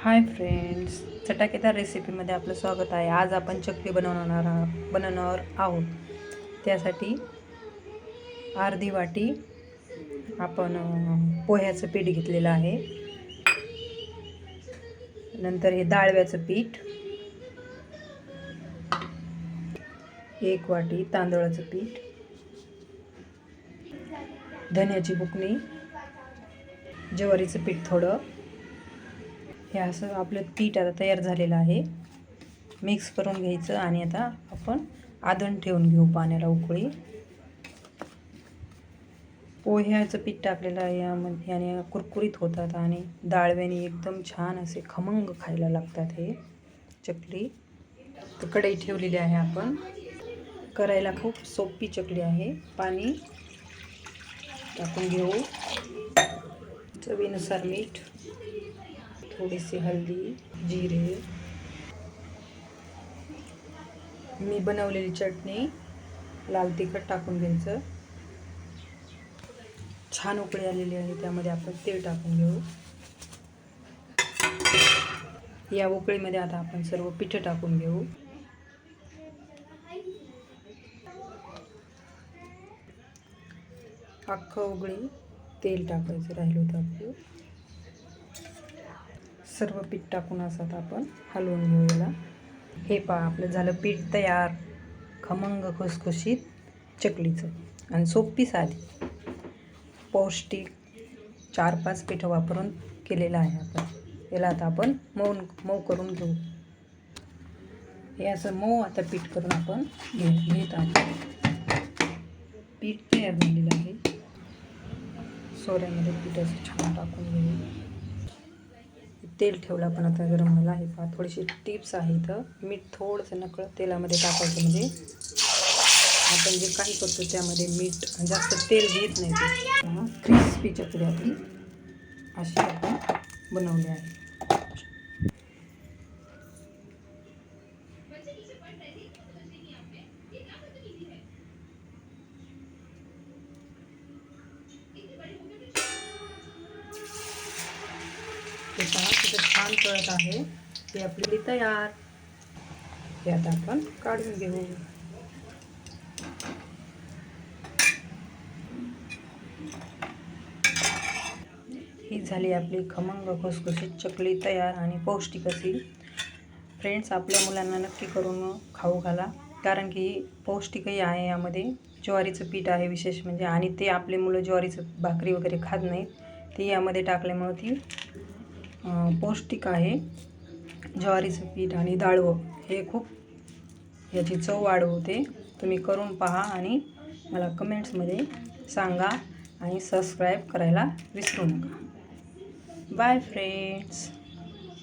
Hi friends चटाकेदार रेसिपीमध्ये आपलं स्वागत आहे. आज आपण चकली बनवणार आहो- बनवणार आहोत. त्यासाठी अर्धी वाटी आपण पोह्याचं पीठ घेतलेलं आहे. नंतर हे डाळव्याचं पीठ. एक वाटी तांदळाचं पीठ. धन्याची बुकणी. ज्वारीचं पीठ थोडं. हे असं आपलं पीठ आता तयार झालेलं आहे. मिक्स करून घ्यायचं आणि आता आपण आदण ठेवून घेऊ पाण्याला उकळी. पोह्याचं पीठ टाकलेलं आहे यामध्ये याने कुरकुरीत होतात आणि डाळव्याने एकदम छान असे खमंग खायला लागतात हे. चकली. तर कढई ठेवलेली आहे आपण. करायला खूप सोपी चकली आहे. पाणी टाकून घेऊ. चवीनुसार मीठ. थोडीशी हल्दी जिरे. मी बनवलेली चटणी लाल तिखट टाकून घ्यायचं. छान उकळी आलेली आहे त्यामध्ये आपण तेल टाकून घेऊ. या उकळीमध्ये आता आपण सर्व पिठं टाकून घेऊ. अख्खं उघडी तेल टाकायचं राहिलं होतं आपलं. सर्व पीठ टाकून असत आपण हलवून घेऊयाला. हे पहा आपलं झालं पीठ तयार. खमंग खुसखुशीत चकलीचं. आणि सोपी साधी. पौष्टिक चार पाच पिठं वापरून केलेलं आहे आपण. याला आता आपण मऊ मऊ करून घेऊ. हे असं मऊ आता पीठ करून आपण घे घेत आहोत. पीठ तयार झालेलं आहे. सोऱ्यामध्ये पीठ असं छान टाकून घेऊ. तेल ठेवलं आपण आता गरम व्हायला. आहे पहा थोडीशी टिप्स आहे इथं मीठ थोडंसं नकळत तेलामध्ये टाकायचं म्हणजे आपण जे काही करतो त्यामध्ये मीठ जास्त तेल घेत नाही. ते क्रिस्पी चकली आपली अशी आपण बनवली आहे. ते पहा तिथं छान कळत आहे. ती आपली तयार. ते आता आपण काढून घेऊ. ही झाली आपली खमंग खुसखुशीत चकली तयार आणि पौष्टिक अशी. फ्रेंड्स आपल्या मुलांना नक्की करून खाऊ घाला. कारण की पौष्टिकही आहे यामध्ये. ज्वारीचं पीठ आहे विशेष म्हणजे. आणि ते आपले मुलं ज्वारीचं भाकरी वगैरे खात नाहीत. ते यामध्ये टाकल्यामुळं ती पौष्टिक आहे. ज्वारीचं पीठ आणि डाळवं हे खूप याची चव वाढवते. तुम्ही करून पहा आणि मला कमेंट्समध्ये सांगा आणि सबस्क्राईब करायला विसरू नका. Bye friends.